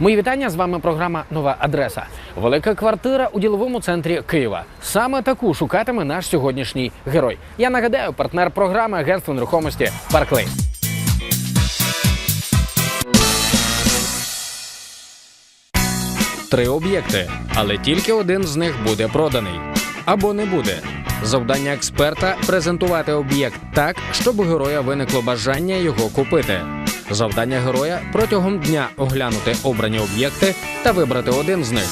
Мої вітання з вами. Програма Нова адреса. Велика квартира у діловому центрі Києва. Саме таку шукатиме наш сьогоднішній герой. Я нагадаю, партнер програми агентство нерухомості Парклейн. Три об'єкти, але тільки один з них буде проданий або не буде. Завдання експерта презентувати об'єкт так, щоб у героя виникло бажання його купити. Завдання героя протягом дня оглянути обрані об'єкти та вибрати один з них.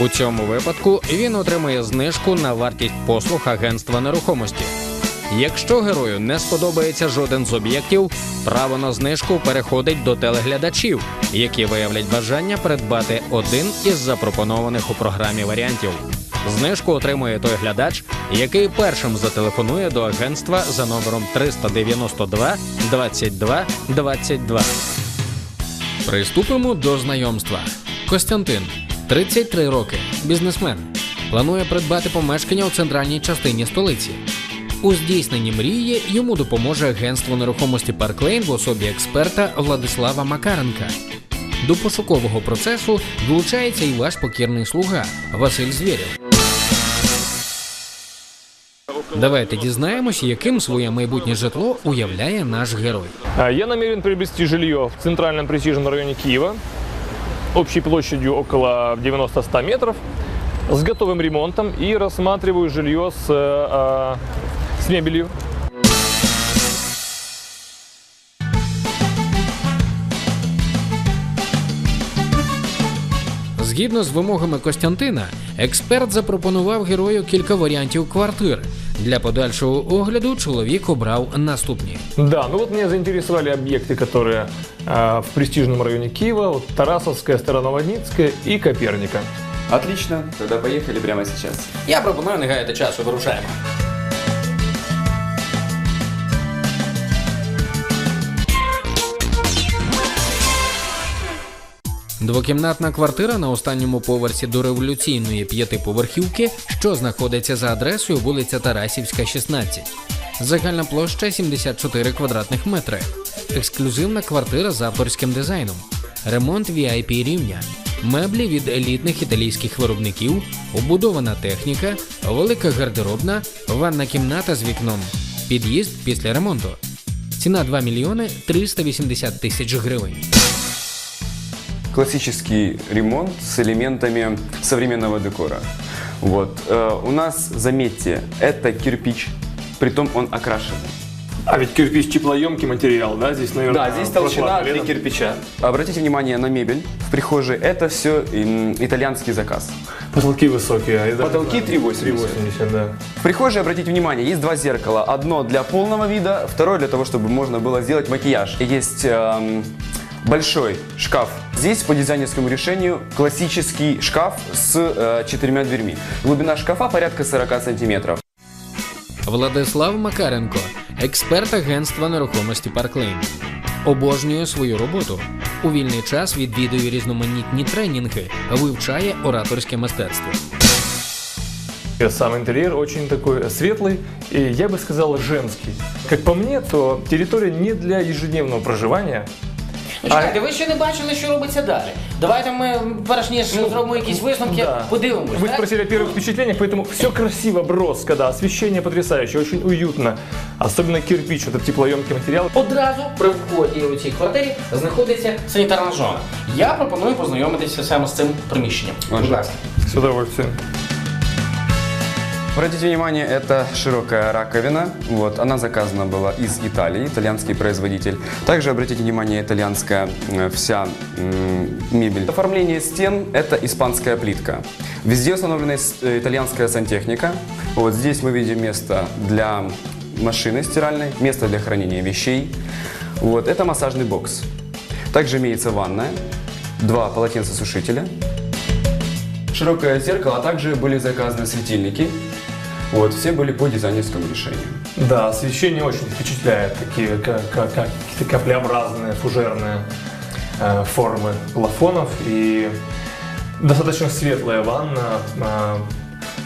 У цьому випадку він отримує знижку на вартість послуг агентства нерухомості. Якщо герою не сподобається жоден з об'єктів, право на знижку переходить до телеглядачів, які виявлять бажання придбати один із запропонованих у програмі варіантів. Знижку отримує той глядач, який першим зателефонує до агентства за номером 392 22 22. Приступимо до знайомства. Костянтин, 33 роки, бізнесмен. Планує придбати помешкання у центральній частині столиці. У здійсненні мрії йому допоможе агентство нерухомості Парклейн в особі експерта Владислава Макаренка. До пошукового процесу долучається і ваш покірний слуга Василь Звєрєв. Давайте дізнаємось, яким своє майбутнє житло уявляє наш герой. Я намерен приобрести жилье в центральном престижном районе Киева, общей площадью около 90-100 метров, с готовым ремонтом и рассматриваю жилье с, э, с мебелью. Згідно з вимогами Костянтина, експерт запропонував герою кілька варіантів квартир. Для подальшого огляду чоловік обрав наступні. Да, ну вот меня заинтересовали объекты, которые а, в престижном районе Киева, вот Тарасовская, Староноводницкая и Коперника. Отлично, тогда поехали прямо сейчас. Я пропоную не гаяти часу, вирушаємо. Двокімнатна квартира на останньому поверсі до революційної п'ятиповерхівки, що знаходиться за адресою вулиця Тарасівська, 16. Загальна площа 74 квадратних метри. Ексклюзивна квартира з авторським дизайном. Ремонт VIP рівня. Меблі від елітних італійських виробників, убудована техніка, велика гардеробна, ванна кімната з вікном, під'їзд після ремонту. Ціна 2 мільйони 380 тисяч гривень. Классический ремонт с элементами современного декора. Вот. э, у нас, заметьте, это кирпич, притом он окрашенный. А ведь кирпич теплоемкий материал, да? Здесь, наверное, Да, здесь толщина для кирпича. Обратите внимание на мебель в прихожей. Это все итальянский заказ. Потолки высокие. а Потолки знаю, 3,80. 3,80, да. В прихожей, обратите внимание, есть два зеркала. Одно для полного вида, второе для того, чтобы можно было сделать макияж. И Есть эм, большой шкаф. Здесь по дизайнерскому решению классический шкаф с э, четырьмя дверьми. Глубина шкафа порядка 40 сантиметров. Владислав Макаренко, експерт агентства нерухомості Парклейн. Обожнює свою роботу. У вільний час відвідує різноманітні тренінги, вивчає ораторське мистецтво. И Сам интерьер очень такой светлый и, я бы сказал, женский. Как по мне, то территория не для ежедневного проживания. Ну, чекайте, ви ще не бачили, що робиться далі. Давайте ми перш ніж зробимо якісь висновки, Да. подивимось. Вы так? спросили о первых впечатлениях, поэтому все красиво, броско, да, освещение потрясающее, очень уютно. Особенно кирпич, вот этот теплоемкий материал. Одразу при вході у цій квартирі знаходиться санітарна зона. Я пропоную познайомитися саме з цим приміщенням. Будь ласка. С удовольствием. Обратите внимание, это широкая раковина. Вот, она заказана была из Италии, итальянский производитель. Также обратите внимание, итальянская э, вся мебель. Оформление стен – это испанская плитка. Везде установлена э, итальянская сантехника. Вот здесь мы видим место для машины стиральной, место для хранения вещей. Вот, это массажный бокс. Также имеется ванная, два полотенцесушителя, широкое зеркало, а также были заказаны светильники. Вот, все были по дизайнерскому решению. Да, освещение очень впечатляет, такие как, как, как какие-то каплеобразные, фужерные э, формы плафонов и достаточно светлая ванна, э,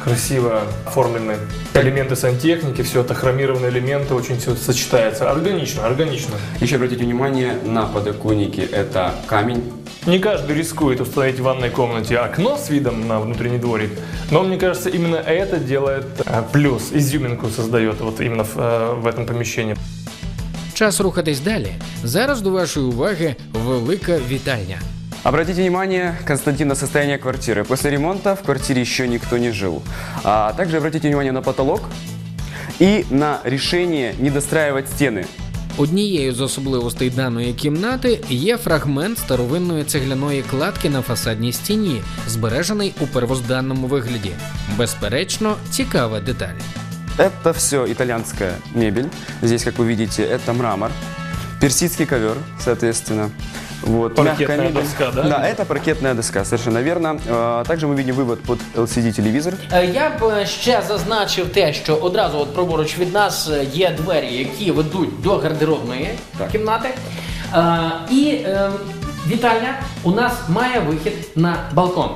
красиво оформлены элементы сантехники, все это хромированные элементы, очень все сочетается. Органично, органично. Еще обратите внимание на подоконнике, это камень. Не каждый рискует установить в ванной комнате окно с видом на внутренний дворик, но мне кажется, именно это делает э, плюс, изюминку создает вот именно в, э, в этом помещении. Час рухатись далі. Зараз до вашої уваги велика вітальня. Обратите внимание, Константин, на состояние квартиры. После ремонта в квартире еще никто не жил. А также обратите внимание на потолок и на решение не достраивать стены. Однією з особливостей даної кімнати є фрагмент старовинної цегляної кладки на фасадній стіні, збережений у первозданному вигляді. Безперечно, цікава деталь. Это все итальянская мебель. Здесь, как вы видите, это мрамор. Персидский ковер, соответственно. Вот, Паркетная мягкая мебель. доска, да? Да, это паркетная доска, совершенно верно. А, Также мы видим вывод под LCD-телевизор. Е, Я б е, ще зазначив те, що одразу от праворуч від нас е, є двері, які ведуть до гардеробної Так. кімнати. Е, І е, вітальня у нас має вихід на балкон.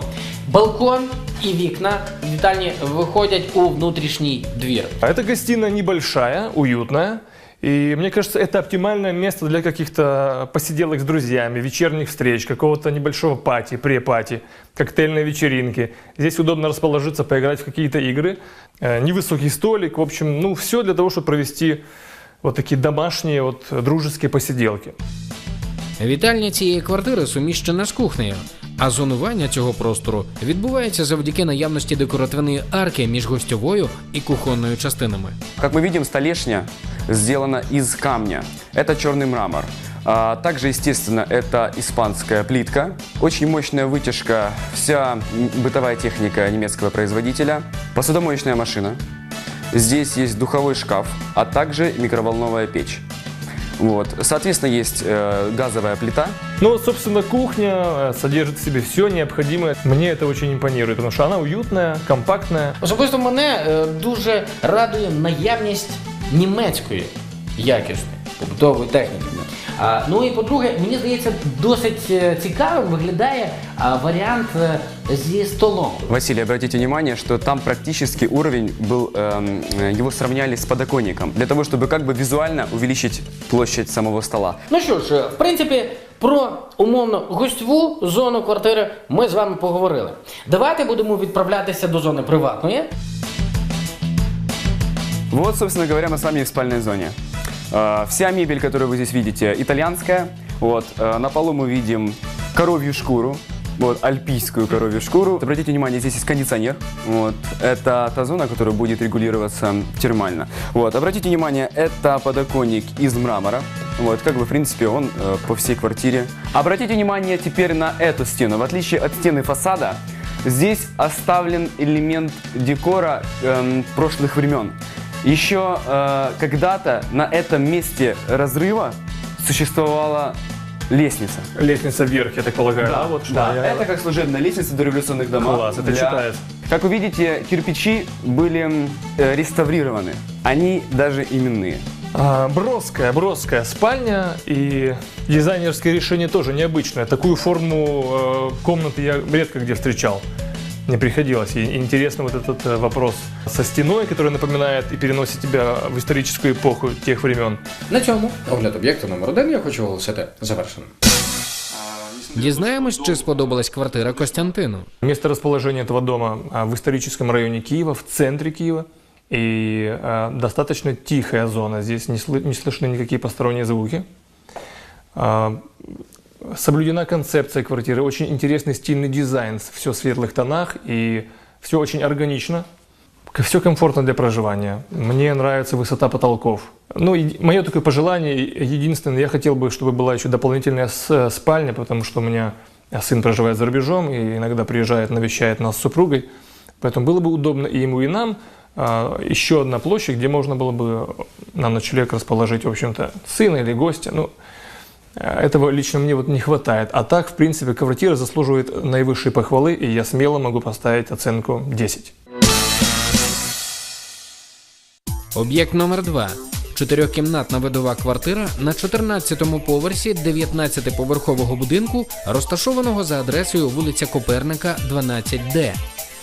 Балкон і вікна вітальні виходять у внутрішній двір. А эта гостиная небольшая, уютная. И мне кажется, это оптимальное место для каких-то посиделок с друзьями, вечерних встреч, какого-то небольшого пати, пре-пати, коктейльной вечеринки. Здесь удобно расположиться, поиграть в какие-то игры. Э, Невысокий столик, в общем, ну все для того, чтобы провести вот такие домашние, вот дружеские посиделки. Вітальня цієї квартири суміщена з кухнею, а зонування цього простору відбувається завдяки наявності декоративної арки між гостьовою і кухонною частинами. Как мы видим, столешня сделана из камня. Это черный мрамор. А также, естественно, это испанская плитка. Очень мощная вытяжка, вся м, бытовая техника немецкого производителя. Посудомоечная машина. Здесь есть духовой шкаф, а также микроволновая печь. Вот. Соответственно, есть э, газовая плита. Ну вот, собственно, кухня э, содержит в себе все необходимое. Мне это очень импонирует, потому что она уютная, компактная. Особисто мене е, дуже радує наявність німецької якісної побутової техніки. А, ну і по-друге, мені здається, досить е, цікавим виглядає а, варіант е, зі столом. Василий, обратите внимание, что там практически уровень был, эм, э, его сравняли с подоконником, для того, чтобы как бы визуально увеличить площадь самого стола. Ну що ж, е, в принципі, про умовно гостьову зону квартири ми з вами поговорили. Давайте будемо відправлятися до зони приватної. Вот, собственно говоря, мы с вами в спальной зоне. Э, Вся мебель, которую вы здесь видите, итальянская. Вот, э, на полу мы видим коровью шкуру. Вот, альпийскую коровью шкуру. Обратите внимание, здесь есть кондиционер. Вот, это та зона, которая будет регулироваться термально. Вот, обратите внимание, это подоконник из мрамора. Вот, как бы, в принципе, он э, по всей квартире. Обратите внимание теперь на эту стену. В отличие от стены фасада, здесь оставлен элемент декора эм, прошлых времен. Еще э, когда-то на этом месте разрыва существовала лестница. Лестница вверх, я так полагаю. Да, вот да, что я- это как служебная лестница до революционных домов. Класс, это читается. Как вы видите, кирпичи были э, реставрированы. Они даже именные. А, Броская, броская спальня и дизайнерское решение тоже необычное. Такую форму э, комнаты я редко где встречал. Не приходилось. И интересно вот этот э, вопрос со стеной, который напоминает и переносит тебя в историческую эпоху тех времен. На цьому огляд об'єкту номер один я хочу оголосити завершеним. Дізнаємось, чи сподобалась квартира Костянтину. Место расположения этого дома а, в историческом районе Киева, в центре Киева. И а, достаточно тихая зона. Здесь не, слы- не слышны никакие посторонние звуки. А, Соблюдена концепция квартиры, очень интересный стильный дизайн, все в светлых тонах и все очень органично. Все комфортно для проживания. Мне нравится высота потолков. Ну, и мое такое пожелание, единственное, я хотел бы, чтобы была еще дополнительная с- спальня, потому что у меня сын проживает за рубежом и иногда приезжает, навещает нас с супругой. Поэтому было бы удобно и ему, и нам а, еще одна площадь, где можно было бы на ночлег расположить, в общем-то, сына или гостя. Ну, э, этого лично мне вот не хватает. А так, в принципе, квартира заслуживает наивысшей похвалы, и я смело могу поставить оценку 10. Об'єкт номер 2 Чотирьохкімнатна видова квартира на 14-му поверсі 19-поверхового будинку, розташованого за адресою вулиця Коперника, 12Д.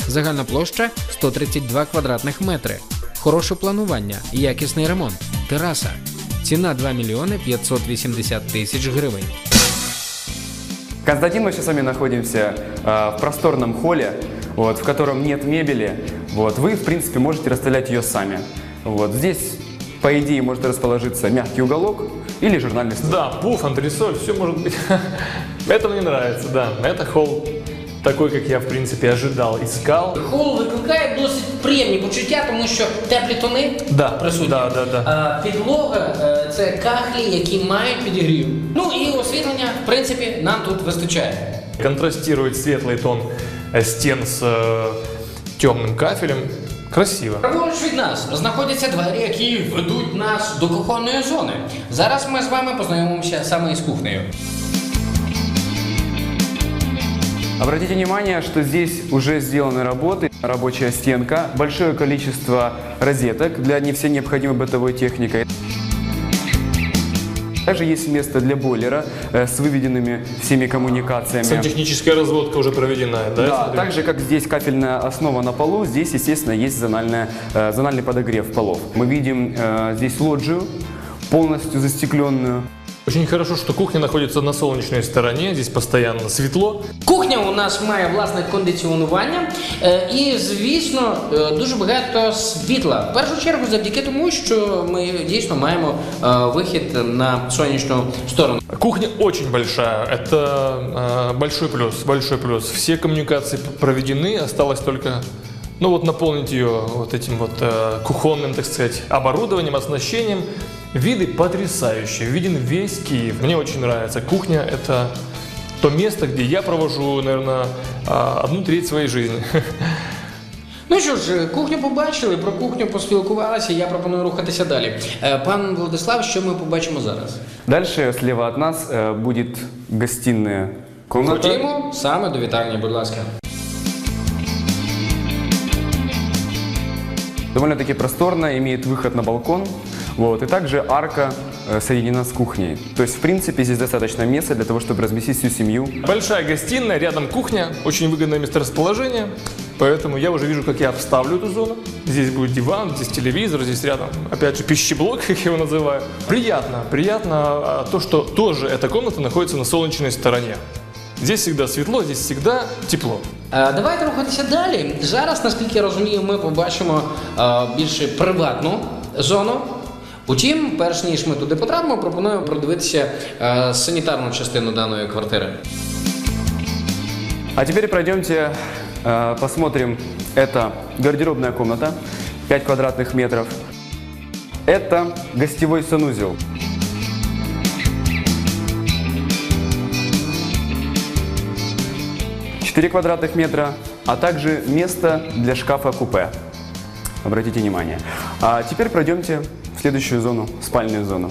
Загальна площа 132 квадратних метри. Хороше планування, якісний ремонт, тераса. Ціна 2 мільйони 580 тисяч гривень. Константин, мы сейчас с вами находимся э, в просторном холле, вот, в котором нет мебели. Вот, вы, в принципе, можете расставлять ее сами. Вот, здесь, по идее, может расположиться мягкий уголок или журнальный стол. Да, пуф, антресоль, все может быть. Это мне нравится, да. Это холл такой, как я, в принципе, ожидал, искал. Хол викликає досить приємні почуття, тому що теплі тони Да, присутні. да, да, да. А, підлога е, це кахлі, які мають підігрів. Ну і освітлення, в принципі, нам тут вистачає. Контрастирует светлый тон э, стен с э, темным кафелем. Красиво. Праворуч від нас знаходяться двері, які ведуть нас до кухонної зони. Зараз ми з вами познайомимося саме із кухнею. Обратите внимание, что здесь уже сделаны работы, рабочая стенка, большое количество розеток для не всей необходимой бытовой техникой. Также есть место для бойлера э, с выведенными всеми коммуникациями. Сантехническая разводка уже проведена, да? Да, так же как здесь кафельная основа на полу, здесь, естественно, есть зональная, э, зональный подогрев полов. Мы видим э, здесь лоджию, полностью застекленную. Очень хорошо, что кухня находится на солнечной стороне, здесь постоянно светло. Кухня у нас має власне кондиціонування е, і, звісно, е, дуже багато світла. В першу чергу завдяки тому, що ми дійсно маємо е, вихід на сонячну сторону. Кухня очень большая, это э, большой плюс, большой плюс. Все коммуникации п- проведены, осталось только, ну вот наполнить ее вот этим вот э, кухонным, так сказать, оборудованием, оснащением. Виды потрясающие, виден весь Киев. Мне очень нравится. Кухня – это то место, где я провожу, наверное, одну треть своей жизни. Ну що ж, кухню побачили, про кухню поспілкувалися. Я пропоную рухатися далі. Е, Пан Владислав, що ми побачимо зараз? Дальше слева от нас э, будет гостиная комната. Ходімо саме до вітальні, будь ласка. Довольно-таки просторная, имеет выход на балкон. Вот, и также арка э, соединена с кухней. То есть, в принципе, здесь достаточно места для того, чтобы разместить всю семью. Большая гостиная, рядом кухня, очень выгодное месторасположение. Поэтому я уже вижу, как я обставлю эту зону. Здесь будет диван, здесь телевизор, здесь рядом, опять же, пищеблок, как я его называю. Приятно, приятно а, то, что тоже эта комната находится на солнечной стороне. Здесь всегда светло, здесь всегда тепло. Е, Давайте рухатися далі. Зараз, наскільки я розумію, ми побачимо е, більше приватну зону. Утім, перш ніж ми туди потрапимо, пропоную продивитися е, санітарну частину даної квартири. А теперь пройдемте, э, посмотрим. Это гардеробная комната, 5 квадратных метров. Это гостевой санузел. Четыре квадратных метра, а также место для шкафа-купе. Обратите внимание. А теперь пройдемте в следующую зону, спальную зону.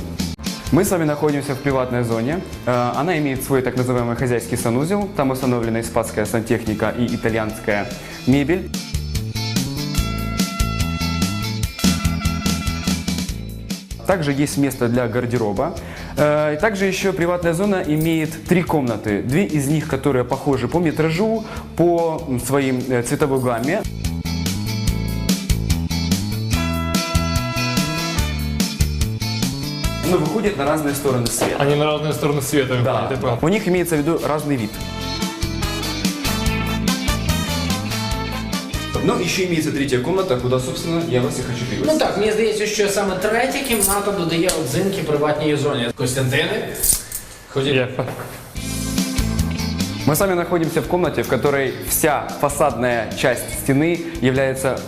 Мы с вами находимся в приватной зоне. Э, Она имеет свой так называемый хозяйский санузел. Там установлена испанская сантехника и итальянская мебель. Также есть место для гардероба. Э, Также еще приватная зона имеет три комнаты. Две из них, которые похожи по метражу, по своим э, цветовой гамме. Но выходят на разные стороны света. Они на разные стороны света. Да. выходят, я понял. У них имеется в виду разный вид. Ну, еще имеется третья комната, куда, собственно, я вас и хочу Ну пригласить. так, мені здається, що саме третя кімната додає одзинки приватній зоні. Костянтини, ходіть. Я- Мы с вами находимся в комнате, в которой вся фасадная часть стены является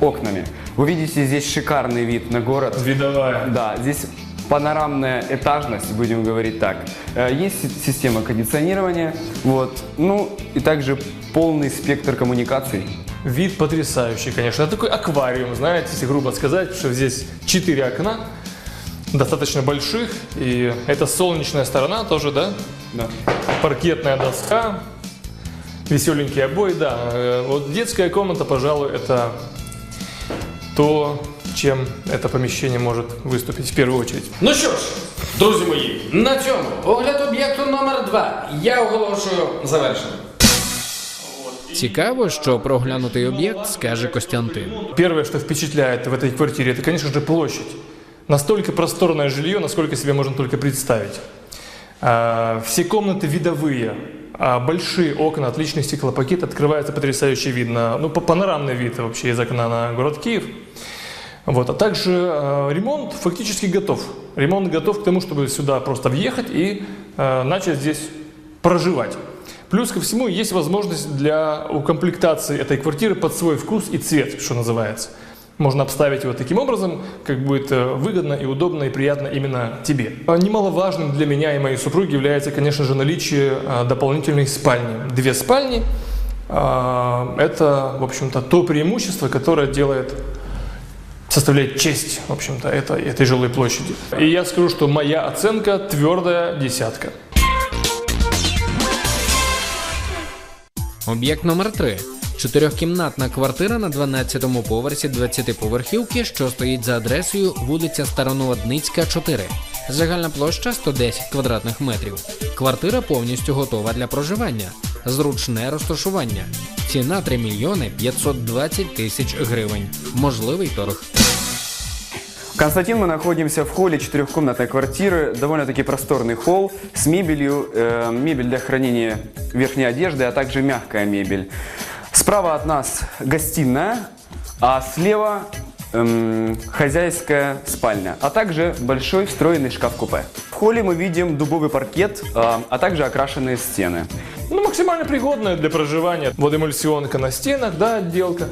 окнами. Вы видите здесь шикарный вид на город. Видовая. Да, здесь панорамная этажность, будем говорить так. Э, Есть си- система кондиционирования, вот, ну и также полный спектр коммуникаций. Вид потрясающий, конечно. Это такой аквариум, знаете, если грубо сказать, потому что здесь четыре окна, достаточно больших, и это солнечная сторона тоже, да? Да. Паркетная доска, веселенькие обои, да. Э, Вот детская комната, пожалуй, это то, чем это помещение может выступить в первую очередь. Ну що ж, друзі мої, на цьому огляд об'єкту номер 2 я оголошую завершеним. Цікаво, що про оглянутий об'єкт скаже Костянтин. Первое, что впечатляет в этой квартире, это, конечно же, площадь. Настолько просторное жилье, насколько себе можно только представить. А, Все комнаты видовые, а большие окна, отличный стеклопакет, открывается потрясающий вид на, ну, па- панорамный вид вообще из окна на город Киев. Вот. А также э, ремонт фактически готов. Ремонт готов к тому, чтобы сюда просто въехать и э, начать здесь проживать. Плюс ко всему есть возможность для укомплектации этой квартиры под свой вкус и цвет, что называется. Можно обставить его таким образом, как будет э, выгодно и удобно и приятно именно тебе. А Немаловажным для меня и моей супруги является, конечно же, наличие э, дополнительной спальни. Две спальни а, – это, в общем-то, то преимущество, которое делает составляет честь, в общем-то, этой, этой жилой площади. И я скажу, что моя оценка твердая десятка. Об'єкт номер 3 Чотирьохкімнатна квартира на 12-му поверсі 20-поверхівки, що стоїть за адресою вулиця Староноводницька, 4. Загальна площа 110 квадратних метрів. Квартира повністю готова для проживання. Зручне розташування. Ціна 3 мільйони 520 тисяч гривень. Можливий торг. Константин, мы находимся в холле четырехкомнатной квартиры, довольно-таки просторный холл с мебелью, э, мебель для хранения верхней одежды, а также мягкая мебель. Справа от нас гостиная, а слева эм, хозяйская спальня, а также большой встроенный шкаф-купе. В холле мы видим дубовый паркет, э, а также окрашенные стены. Ну, максимально пригодная для проживания. Водоэмульсионка на стенах, да, отделка.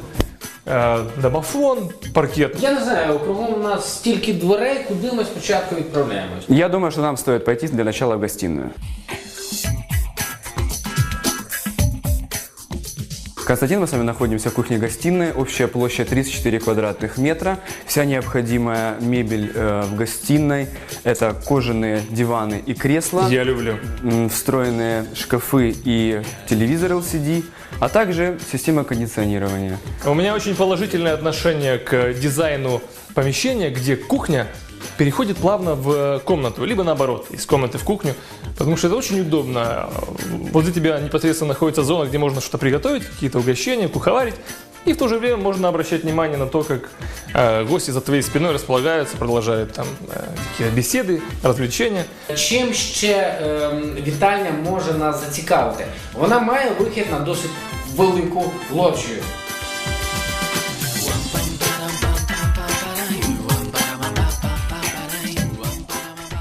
Домофон, паркет. Я не знаю, кругом у нас стільки дверей, куди ми спочатку відправляємось. Я думаю, что нам стоит пойти для начала в гостиную. Константин, мы с вами находимся в кухне-гостиной. Общая площадь 34 квадратных метра. Вся необходимая мебель э, в гостиной. Это кожаные диваны и кресла, Я люблю. встроенные шкафы и телевизор LCD, а также система кондиционирования. У меня очень положительное отношение к дизайну помещения, где кухня переходит плавно в комнату, либо наоборот, из комнаты в кухню, потому что это очень удобно. Возле тебя непосредственно находится зона, где можно что-то приготовить, какие-то угощения, куховарить, и в то же время можно обращать внимание на то, как э, гости за твоей спиной располагаются, продолжают там э, какие-то беседы, развлечения. Чим ще ем, вітальня може нас зацікавити? Вона має вихід на досить велику лоджію.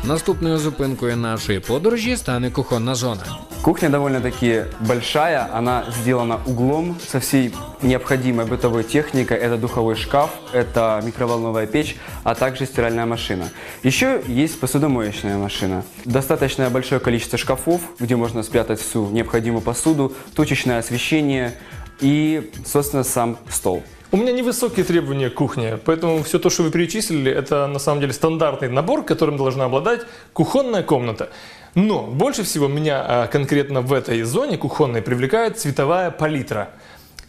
Наступною зупинкою нашої подорожі стане кухонна зона. Кухня довольно-таки большая, она сделана углом со всей необходимой бытовой техникой. Это духовой шкаф, это микроволновая печь, а также стиральная машина. Еще есть посудомоечная машина. Достаточно большое количество шкафов, где можно спрятать всю необходимую посуду, точечное освещение и, собственно, сам стол. У меня невысокие требования к кухне, поэтому все то, что вы перечислили, это на самом деле стандартный набор, которым должна обладать кухонная комната. Но больше всего меня а, конкретно в этой зоне кухонной привлекает цветовая палитра.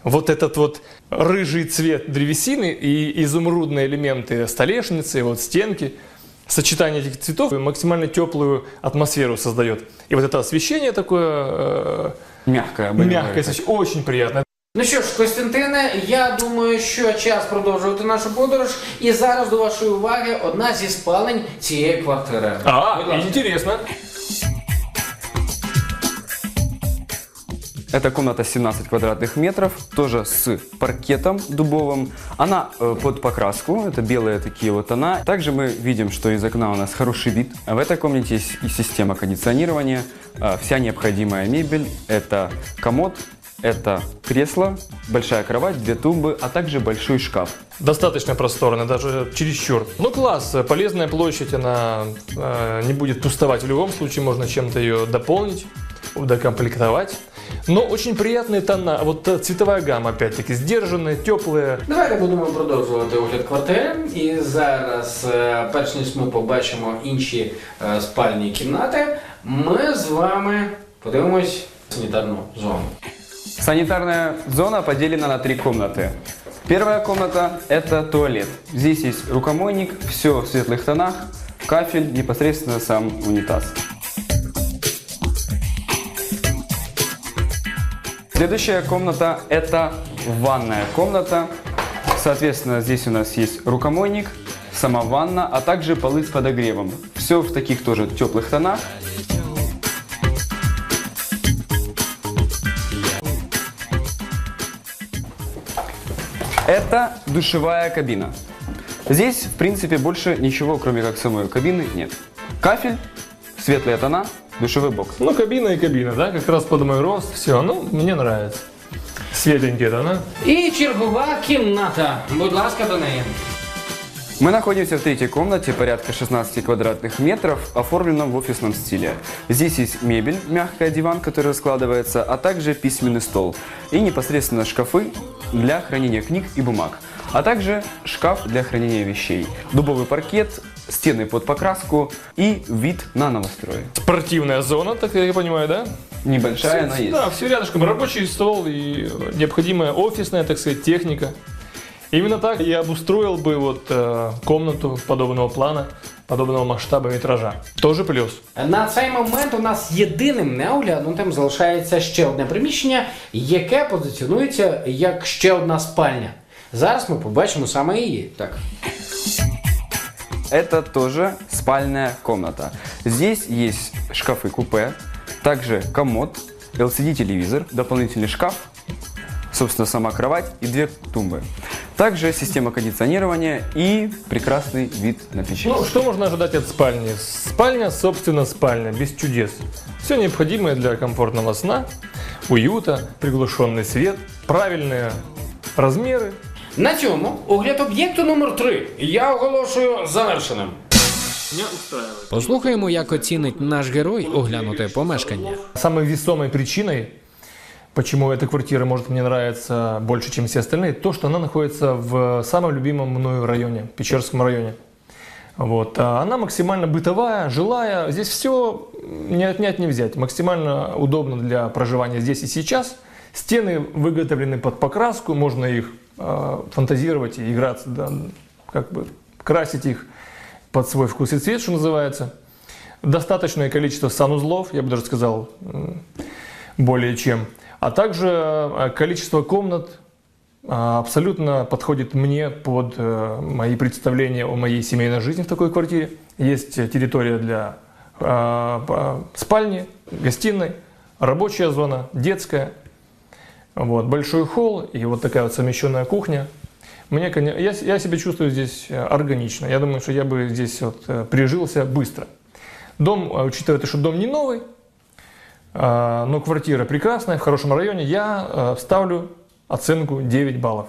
Вот этот вот рыжий цвет древесины и изумрудные элементы столешницы, вот стенки. Сочетание этих цветов максимально теплую атмосферу создает. И вот это освещение такое э, Мягкое. мягкое, так. очень приятно. Ну що ж, Костянтине, я думаю, що час продовжувати нашу подорож. І зараз до вашої уваги одна зі спалень цієї квартири. А, Будь ласка. интересно. Эта комната 17 квадратных метров, тоже с паркетом дубовым. Она э, под покраску, это белые такие вот тона. Также мы видим, что из окна у нас хороший вид. А В этой комнате есть и система кондиционирования, э, вся необходимая мебель. Это комод, это кресло, большая кровать, две тумбы, а также большой шкаф. Достаточно просторно, даже чересчур. Ну класс, э, полезная площадь, она э, не будет пустовать в любом случае, можно чем-то ее дополнить, докомплектовать. Но очень приятные тона, вот э, цветовая гамма опять-таки, сдержанная, теплая. Давайте будемо продовжувати огляд квартири. І зараз, е, перш ніж ми побачимо інші е, спальні кімнати, ми з вами подивимось санітарну зону. Санитарная зона поделена на три комнаты. Первая комната – это туалет. Здесь есть рукомойник, все в светлых тонах, кафель, непосредственно сам унитаз. Следующая комната – это ванная комната. Соответственно, здесь у нас есть рукомойник, сама ванна, а также полы с подогревом. Все в таких тоже теплых тонах. Это душевая кабина. Здесь, в принципе, больше ничего, кроме как самой кабины, нет. Кафель, светлые тона, душевой бокс. Ну, кабина и кабина, да, как раз под мой рост, все, ну, мне нравится. Светленький, да, да? І чергова кімната. Будь ласка, до неї. Мы находимся в третьей комнате, порядка 16 квадратных метров, оформленном в офисном стиле. Здесь есть мебель, мягкая диван, который раскладывается, а также письменный стол и непосредственно шкафы для хранения книг и бумаг, а также шкаф для хранения вещей, дубовый паркет, стены под покраску и вид на новострой. Спортивная зона, так я понимаю, да? Небольшая она есть. Да, все рядышком. Рабочий стол и необходимая офисная, так сказать, техника. Именно так я обустроил бы вот э, комнату подобного плана, подобного масштаба метража. Тоже плюс. На цей момент у нас єдиним неоглянутим залишається ще одне приміщення, яке позиціонується як ще одна спальня. Зараз ми побачимо саме її. Так. Это тоже спальная комната. Здесь есть шкафы-купе, также комод, LCD-телевизор, дополнительный шкаф, собственно, сама кровать и две тумбы. Также система кондиционирования и прекрасный вид на печень. Ну, что можно ожидать от спальни? Спальня, собственно, спальня, без чудес. Все необходимое для комфортного сна, уюта, приглушенный свет, правильные размеры. На цьому огляд об'єкту номер 3 я оголошую завершеним. Послухаємо, як оцінить наш герой оглянуте помешкання. Самой весомой причиной, почему эта квартира может мне нравиться больше, чем все остальные, то, что она находится в самом любимом мною районе, Печерском районе. Вот. А Она максимально бытовая, жилая. Здесь все не отнять, не взять. Максимально удобно для проживания здесь и сейчас. Стены выготовлены под покраску, можно их э, фантазировать и играться, да, как бы красить их под свой вкус и цвет, что называется. Достаточное количество санузлов, я бы даже сказал, более чем. А также э, количество комнат а, абсолютно подходит мне под э, мои представления о моей семейной жизни в такой квартире. Есть э, территория для спальни, гостиной, рабочая зона, детская, вот, большой холл и вот такая вот совмещенная кухня. Мне, я, я себя чувствую здесь э, органично. Я думаю, что я бы здесь вот э, прижился быстро. Дом, э, учитывая, то, что дом не новый, но квартира прекрасная, в хорошем районе, я э, ставлю оценку 9 баллов.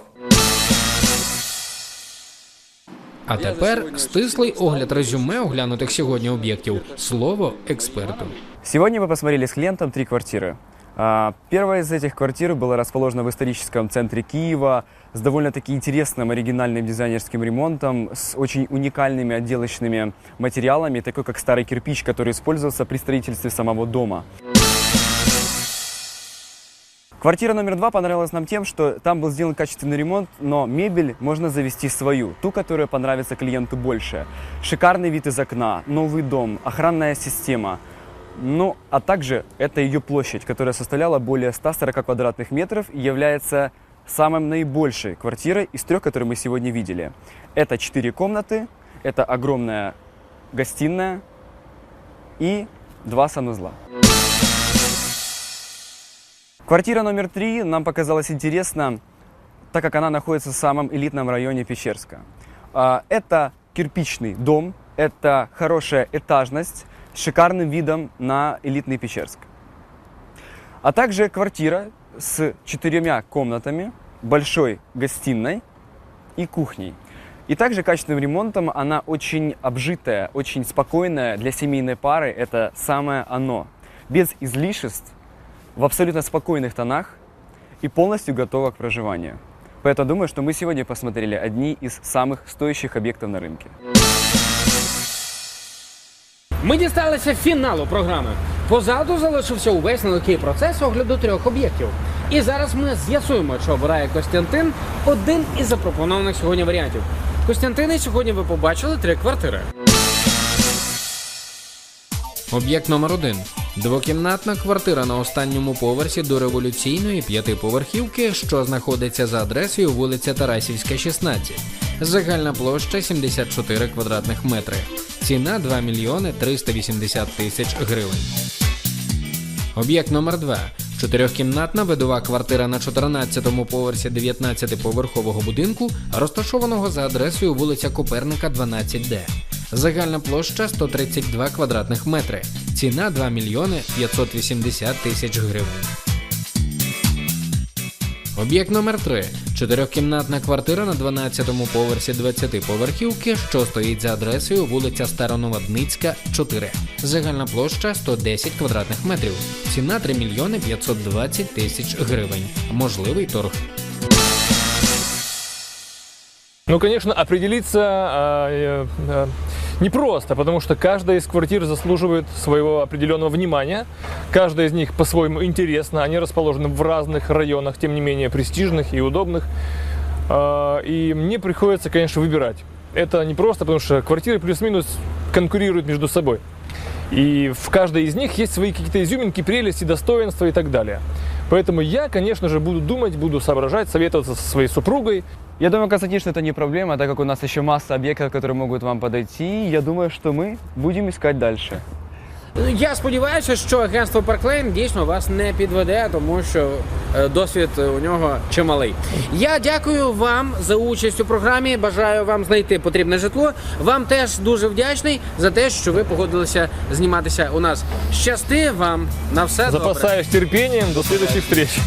А тепер стислий огляд резюме оглянутих сьогодні об'єктів. Слово експерту. Сегодня мы посмотрели с клиентом три квартиры. А, Первая из этих квартир была расположена в историческом центре Киева с довольно-таки интересным оригинальным дизайнерским ремонтом, с очень уникальными отделочными материалами, такой как старый кирпич, который использовался при строительстве самого дома. Квартира номер два понравилась нам тем, что там был сделан качественный ремонт, но мебель можно завести свою, ту, которая понравится клиенту больше. Шикарный вид из окна, новый дом, охранная система. Ну, а также это ее площадь, которая составляла более 140 квадратных метров и является самой наибольшей квартирой из трех, которые мы сегодня видели. Это четыре комнаты, это огромная гостиная и два санузла. Квартира номер три нам показалась интересна, так как она находится в самом элитном районе Печерска. А, Это кирпичный дом, это хорошая этажность шикарным видом на элитный Печерск. А также квартира с четырьмя комнатами, большой гостиной и кухней. И также качественным ремонтом она очень обжитая, очень спокойная для семейной пары. Это самое оно. Без излишеств, в абсолютно спокойных тонах и полностью готова к проживанию. Поэтому думаю, что мы сегодня посмотрели одни из самых стоящих объектов на рынке. Ми дісталися фіналу програми. Позаду залишився увесь нелегкий процес огляду трьох об'єктів. І зараз ми з'ясуємо, чи обирає Костянтин один із запропонованих сьогодні варіантів. Костянтини, сьогодні ви побачили три квартири. Об'єкт номер один. Двокімнатна квартира на останньому поверсі до революційної п'ятиповерхівки, що знаходиться за адресою вулиця Тарасівська, 16. Загальна площа 74 квадратних метри. Ціна 2 мільйони 380 тисяч гривень. Об'єкт номер 2 Чотирьохкімнатна видова квартира на 14-му поверсі 19-поверхового будинку, розташованого за адресою вулиця Коперника, 12Д. Загальна площа 132 квадратних метри. Ціна 2 мільйони 580 тисяч гривень. Об'єкт номер 3 Чотирьохкімнатна квартира на 12-му поверсі 20-поверхівки, що стоїть за адресою вулиця Староновадницька, 4. Загальна площа 110 квадратних метрів. Ціна 3 мільйони 520 тисяч гривень. Можливий торг. Ну, определиться а, э, э, непросто, потому что каждая из квартир заслуживает своего определенного внимания. Каждая из них по-своему интересна. Они расположены в разных районах, тем не менее престижных и удобных. А, И мне приходится, конечно, выбирать. Это непросто, потому что квартиры плюс-минус конкурируют между собой. И в каждой из них есть свои какие-то изюминки, прелести, достоинства и так далее. Поэтому я, конечно же, буду думать, буду соображать, советоваться со своей супругой. Я думаю, Константин, что это не проблема, так как у нас еще масса объектов, которые могут вам подойти. Я думаю, что мы будем искать дальше. Я сподіваюся, що агентство Парклейн дійсно вас не підведе, тому що е, досвід у нього чималий. Я дякую вам за участь у програмі. Бажаю вам знайти потрібне житло. Вам теж дуже вдячний за те, що ви погодилися зніматися у нас. Щасти вам на все добре. Запасаюсь терпінням До слідчих встреч.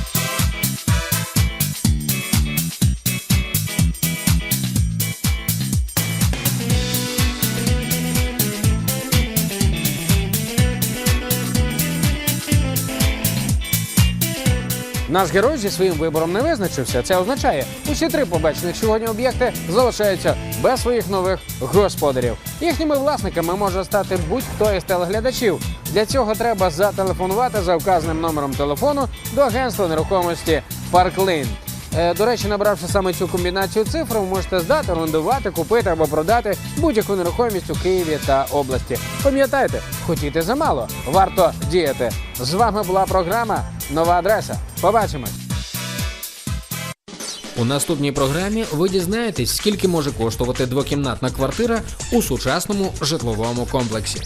Наш герой зі своїм вибором не визначився. Це означає, усі три побачених сьогодні об'єкти залишаються без своїх нових господарів. Їхніми власниками може стати будь-хто із телеглядачів. Для цього треба зателефонувати за вказаним номером телефону до агентства нерухомості Парклейн. Е, До речі, набравши саме цю комбінацію цифр, ви можете здати, орендувати, купити або продати будь-яку нерухомість у Києві та області. Пам'ятайте, хотіти замало, варто діяти. З вами була програма Нова адреса. Побачимось. У наступній програмі ви дізнаєтесь, скільки може коштувати двокімнатна квартира у сучасному житловому комплексі.